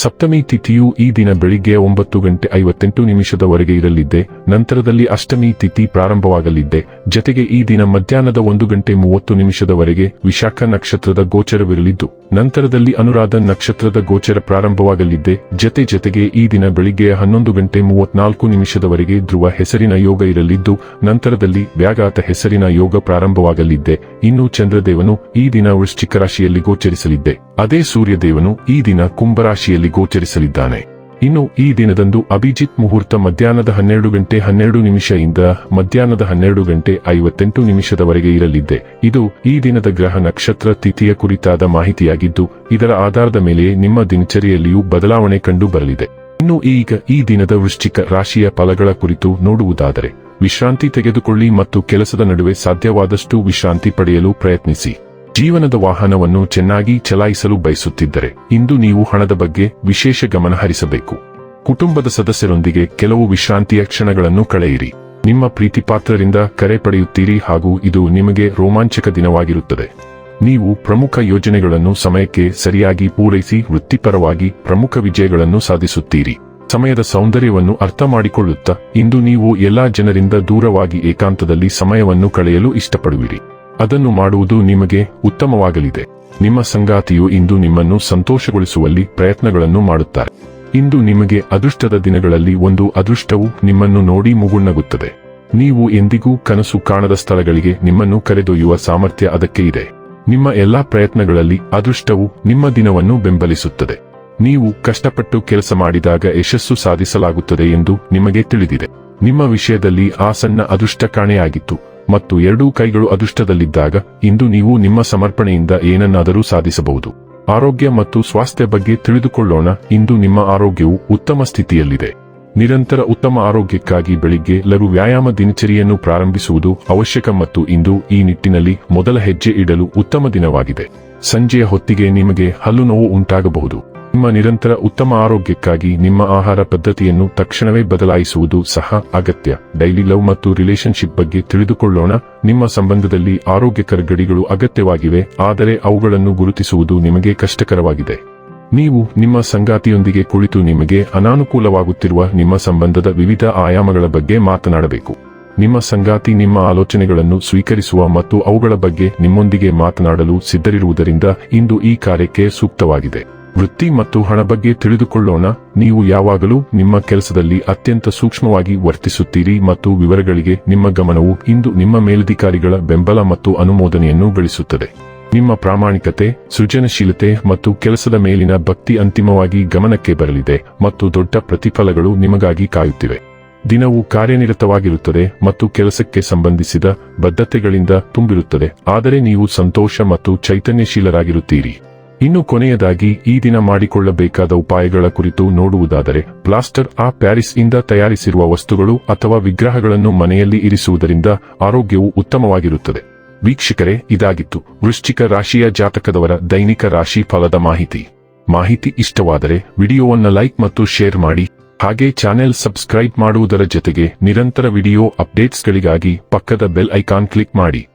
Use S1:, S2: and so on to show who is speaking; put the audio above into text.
S1: ಸಪ್ತಮಿ ತಿಥಿಯು ಈ ದಿನ ಬೆಳಿಗ್ಗೆ ಒಂಬತ್ತು ಗಂಟೆ ಐವತ್ತೆಂಟು ನಿಮಿಷದವರೆಗೆ ಇರಲಿದ್ದೆ, ನಂತರದಲ್ಲಿ ಅಷ್ಟಮಿ ತಿಥಿ ಪ್ರಾರಂಭವಾಗಲಿದ್ದೆ. ಜತೆಗೆ ಈ ದಿನ ಮಧ್ಯಾಹ್ನದ ಒಂದು ಗಂಟೆ ಮೂವತ್ತು ನಿಮಿಷದವರೆಗೆ ವಿಶಾಖ ನಕ್ಷತ್ರದ ಗೋಚರವಿರಲಿದ್ದು, ನಂತರದಲ್ಲಿ ಅನುರಾಧ ನಕ್ಷತ್ರದ ಗೋಚರ ಪ್ರಾರಂಭವಾಗಲಿದ್ದೆ. ಜತೆ ಜತೆಗೆ ಈ ದಿನ ಬೆಳಿಗ್ಗೆ ಹನ್ನೊಂದು ಗಂಟೆ ಮೂವತ್ನಾಲ್ಕು ನಿಮಿಷದವರೆಗೆ ಧ್ರುವ ಹೆಸರಿನ ಯೋಗ ಇರಲಿದ್ದು, ನಂತರದಲ್ಲಿ ವ್ಯಾಘಾತ ಹೆಸರಿನ ಯೋಗ ಪ್ರಾರಂಭವಾಗಲಿದ್ದೆ. ಇನ್ನು ಚಂದ್ರದೇವನು ಈ ದಿನ ವೃಶ್ಚಿಕ ರಾಶಿಯಲ್ಲಿ ಗೋಚರಿಸಲಿದ್ದೆ. ಅದೇ ಸೂರ್ಯದೇವನು ಈ ದಿನ ಕುಂಭರಾಶಿಯಲ್ಲಿ ಗೋಚರಿಸಲಿದ್ದಾನೆ. ಇನ್ನು ಈ ದಿನದಂದು ಅಭಿಜಿತ್ ಮುಹೂರ್ತ ಮಧ್ಯಾಹ್ನದ ಹನ್ನೆರಡು ಗಂಟೆ ಹನ್ನೆರಡು ನಿಮಿಷದಿಂದ ಮಧ್ಯಾಹ್ನದ ಹನ್ನೆರಡು ಗಂಟೆ ಐವತ್ತೆಂಟು ನಿಮಿಷದವರೆಗೆ ಇರಲಿದ್ದೆ. ಇದು ಈ ದಿನದ ಗ್ರಹ ನಕ್ಷತ್ರ ತಿಥಿಯ ಕುರಿತಾದ ಮಾಹಿತಿಯಾಗಿದ್ದು, ಇದರ ಆಧಾರದ ಮೇಲೆ ನಿಮ್ಮ ದಿನಚರಿಯಲ್ಲಿಯೂ ಬದಲಾವಣೆ ಕಂಡು ಬರಲಿದೆ. ಇನ್ನು ಈಗ ಈ ದಿನದ ವೃಶ್ಚಿಕ ರಾಶಿಯ ಫಲಗಳ ಕುರಿತು ನೋಡುವುದಾದರೆ, ವಿಶ್ರಾಂತಿ ತೆಗೆದುಕೊಳ್ಳಿ ಮತ್ತು ಕೆಲಸದ ನಡುವೆ ಸಾಧ್ಯವಾದಷ್ಟು ವಿಶ್ರಾಂತಿ ಪಡೆಯಲು ಪ್ರಯತ್ನಿಸಿ. ಜೀವನದ ವಾಹನವನ್ನು ಚೆನ್ನಾಗಿ ಚಲಾಯಿಸಲು ಬಯಸುತ್ತಿದ್ದರೆ ಇಂದು ನೀವು ಹಣದ ಬಗ್ಗೆ ವಿಶೇಷ ಗಮನ ಹರಿಸಬೇಕು. ಕುಟುಂಬದ ಸದಸ್ಯರೊಂದಿಗೆ ಕೆಲವು ವಿಶ್ರಾಂತಿಯ ಕ್ಷಣಗಳನ್ನು ಕಳೆಯಿರಿ. ನಿಮ್ಮ ಪ್ರೀತಿಪಾತ್ರರಿಂದ ಕರೆ ಪಡೆಯುತ್ತೀರಿ ಹಾಗೂ ಇದು ನಿಮಗೆ ರೋಮಾಂಚಕ ದಿನವಾಗಿರುತ್ತದೆ. ನೀವು ಪ್ರಮುಖ ಯೋಜನೆಗಳನ್ನು ಸಮಯಕ್ಕೆ ಸರಿಯಾಗಿ ಪೂರೈಸಿ ವೃತ್ತಿಪರವಾಗಿ ಪ್ರಮುಖ ವಿಜಯಗಳನ್ನು ಸಾಧಿಸುತ್ತೀರಿ. ಸಮಯದ ಸೌಂದರ್ಯವನ್ನು ಅರ್ಥ ಮಾಡಿಕೊಳ್ಳುತ್ತಾ ಇಂದು ನೀವು ಎಲ್ಲಾ ಜನರಿಂದ ದೂರವಾಗಿ ಏಕಾಂತದಲ್ಲಿ ಸಮಯವನ್ನು ಕಳೆಯಲು ಇಷ್ಟಪಡುವಿರಿ. ಅದನ್ನು ಮಾಡುವುದು ನಿಮಗೆ ಉತ್ತಮವಾಗಲಿದೆ. ನಿಮ್ಮ ಸಂಗಾತಿಯು ಇಂದು ನಿಮ್ಮನ್ನು ಸಂತೋಷಗೊಳಿಸುವಲ್ಲಿ ಪ್ರಯತ್ನಗಳನ್ನು ಮಾಡುತ್ತಾರೆ. ಇಂದು ನಿಮಗೆ ಅದೃಷ್ಟದ ದಿನಗಳಲ್ಲಿ ಒಂದು ಅದೃಷ್ಟವು ನಿಮ್ಮನ್ನು ನೋಡಿ ಮುಗುಣ್ಣಗುತ್ತದೆ. ನೀವು ಎಂದಿಗೂ ಕನಸು ಕಾಣದ ಸ್ಥಳಗಳಿಗೆ ನಿಮ್ಮನ್ನು ಕರೆದೊಯ್ಯುವ ಸಾಮರ್ಥ್ಯ ಅದಕ್ಕೆ ಇದೆ. ನಿಮ್ಮ ಎಲ್ಲಾ ಪ್ರಯತ್ನಗಳಲ್ಲಿ ಅದೃಷ್ಟವು ನಿಮ್ಮ ದಿನವನ್ನು ಬೆಂಬಲಿಸುತ್ತದೆ. ನೀವು ಕಷ್ಟಪಟ್ಟು ಕೆಲಸ ಮಾಡಿದಾಗ ಯಶಸ್ಸು ಸಾಧಿಸಲಾಗುತ್ತದೆ ಎಂದು ನಿಮಗೆ ತಿಳಿದಿದೆ. ನಿಮ್ಮ ವಿಷಯದಲ್ಲಿ ಆ ಸಣ್ಣ ಅದೃಷ್ಟ ಕಾಣೆಯಾಗಿತ್ತು. ಮತ್ತು ಎರಡೂ ಕೈಗಳು ಅದೃಷ್ಟದಲ್ಲಿದ್ದಾಗ, ಇಂದು ನೀವು ನಿಮ್ಮ ಸಮರ್ಪಣೆಯಿಂದ ಏನನ್ನಾದರೂ ಸಾಧಿಸಬಹುದು. ಆರೋಗ್ಯ ಮತ್ತು ಸ್ವಾಸ್ಥ್ಯ ಬಗ್ಗೆ ತಿಳಿದುಕೊಳ್ಳೋಣ, ಇಂದು ನಿಮ್ಮ ಆರೋಗ್ಯವು ಉತ್ತಮ ಸ್ಥಿತಿಯಲ್ಲಿದೆ. ನಿರಂತರ ಉತ್ತಮ ಆರೋಗ್ಯಕ್ಕಾಗಿ ಬೆಳಿಗ್ಗೆ ಲಘು ವ್ಯಾಯಾಮ ದಿನಚರಿಯನ್ನು ಪ್ರಾರಂಭಿಸುವುದು ಅವಶ್ಯಕ ಮತ್ತು ಇಂದು ಈ ನಿಟ್ಟಿನಲ್ಲಿ ಮೊದಲ ಹೆಜ್ಜೆ ಇಡಲು ಉತ್ತಮ ದಿನವಾಗಿದೆ. ಸಂಜೆಯ ಹೊತ್ತಿಗೆ ನಿಮಗೆ ಹಲ್ಲು ನೋವು ಉಂಟಾಗಬಹುದು. ನಿಮ್ಮ ನಿರಂತರ ಉತ್ತಮ ಆರೋಗ್ಯಕ್ಕಾಗಿ ನಿಮ್ಮ ಆಹಾರ ಪದ್ಧತಿಯನ್ನು ತಕ್ಷಣವೇ ಬದಲಾಯಿಸುವುದು ಸಹ ಅಗತ್ಯ. ಡೈಲಿ ಲವ್ ಮತ್ತು ರಿಲೇಶನ್ಶಿಪ್ ಬಗ್ಗೆ ತಿಳಿದುಕೊಳ್ಳೋಣ. ನಿಮ್ಮ ಸಂಬಂಧದಲ್ಲಿ ಆರೋಗ್ಯಕರ ಗಡಿಗಳು ಅಗತ್ಯವಾಗಿವೆ, ಆದರೆ ಅವುಗಳನ್ನು ಗುರುತಿಸುವುದು ನಿಮಗೆ ಕಷ್ಟಕರವಾಗಿದೆ. ನೀವು ನಿಮ್ಮ ಸಂಗಾತಿಯೊಂದಿಗೆ ಕುಳಿತು ನಿಮಗೆ ಅನಾನುಕೂಲವಾಗುತ್ತಿರುವ ನಿಮ್ಮ ಸಂಬಂಧದ ವಿವಿಧ ಆಯಾಮಗಳ ಬಗ್ಗೆ ಮಾತನಾಡಬೇಕು. ನಿಮ್ಮ ಸಂಗಾತಿ ನಿಮ್ಮ ಆಲೋಚನೆಗಳನ್ನು ಸ್ವೀಕರಿಸುವ ಮತ್ತು ಅವುಗಳ ಬಗ್ಗೆ ನಿಮ್ಮೊಂದಿಗೆ ಮಾತನಾಡಲು ಸಿದ್ಧರಿರುವುದರಿಂದ ಇಂದು ಈ ಕಾರ್ಯಕ್ಕೆ ಸೂಕ್ತವಾಗಿದೆ. ವೃತ್ತಿ ಮತ್ತು ಹಣ ಬಗ್ಗೆ ತಿಳಿದುಕೊಳ್ಳೋಣ. ನೀವು ಯಾವಾಗಲೂ ನಿಮ್ಮ ಕೆಲಸದಲ್ಲಿ ಅತ್ಯಂತ ಸೂಕ್ಷ್ಮವಾಗಿ ವರ್ತಿಸುತ್ತೀರಿ ಮತ್ತು ವಿವರಗಳಿಗೆ ನಿಮ್ಮ ಗಮನವು ಇಂದು ನಿಮ್ಮ ಮೇಲಧಿಕಾರಿಗಳ ಬೆಂಬಲ ಮತ್ತು ಅನುಮೋದನೆಯನ್ನು ಗಳಿಸುತ್ತದೆ. ನಿಮ್ಮ ಪ್ರಾಮಾಣಿಕತೆ, ಸೃಜನಶೀಲತೆ ಮತ್ತು ಕೆಲಸದ ಮೇಲಿನ ಭಕ್ತಿ ಅಂತಿಮವಾಗಿ ಗಮನಕ್ಕೆ ಬರಲಿದೆ ಮತ್ತು ದೊಡ್ಡ ಪ್ರತಿಫಲಗಳು ನಿಮಗಾಗಿ ಕಾಯುತ್ತಿವೆ. ದಿನವು ಕಾರ್ಯನಿರತವಾಗಿರುತ್ತದೆ ಮತ್ತು ಕೆಲಸಕ್ಕೆ ಸಂಬಂಧಿಸಿದ ಬದ್ಧತೆಗಳಿಂದ ತುಂಬಿರುತ್ತದೆ. ಆದರೆ ನೀವು ಸಂತೋಷ ಮತ್ತು ಚೈತನ್ಯಶೀಲರಾಗಿರುತ್ತೀರಿ. ಇನ್ನು ಕೊನೆಯದಾಗಿ ಈ ದಿನ ಮಾಡಿಕೊಳ್ಳಬೇಕಾದ ಉಪಾಯಗಳ ಕುರಿತು ನೋಡುವುದಾದರೆ, ಪ್ಲಾಸ್ಟರ್ ಆ ಪ್ಯಾರಿಸ್ ಇಂದ ತಯಾರಿಸಿರುವ ವಸ್ತುಗಳು ಅಥವಾ ವಿಗ್ರಹಗಳನ್ನು ಮನೆಯಲ್ಲಿ ಇರಿಸುವುದರಿಂದ ಆರೋಗ್ಯವು ಉತ್ತಮವಾಗಿರುತ್ತದೆ. ವೀಕ್ಷಕರೇ, ಇದಾಗಿತ್ತು. ವೃಶ್ಚಿಕ ರಾಶಿಯ ಜಾತಕದವರ ದೈನಿಕ ರಾಶಿ ಫಲದ ಮಾಹಿತಿ. ಮಾಹಿತಿ ಇಷ್ಟವಾದರೆ ವಿಡಿಯೋವನ್ನು ಲೈಕ್ ಮತ್ತು ಶೇರ್ ಮಾಡಿ. ಹಾಗೆ ಚಾನೆಲ್ ಸಬ್ಸ್ಕ್ರೈಬ್ ಮಾಡುವುದರ ಜೊತೆಗೆ ನಿರಂತರ ವಿಡಿಯೋ ಅಪ್ಡೇಟ್ಸ್ಗಳಿಗಾಗಿ ಪಕ್ಕದ ಬೆಲ್ ಐಕಾನ್ ಕ್ಲಿಕ್ ಮಾಡಿ.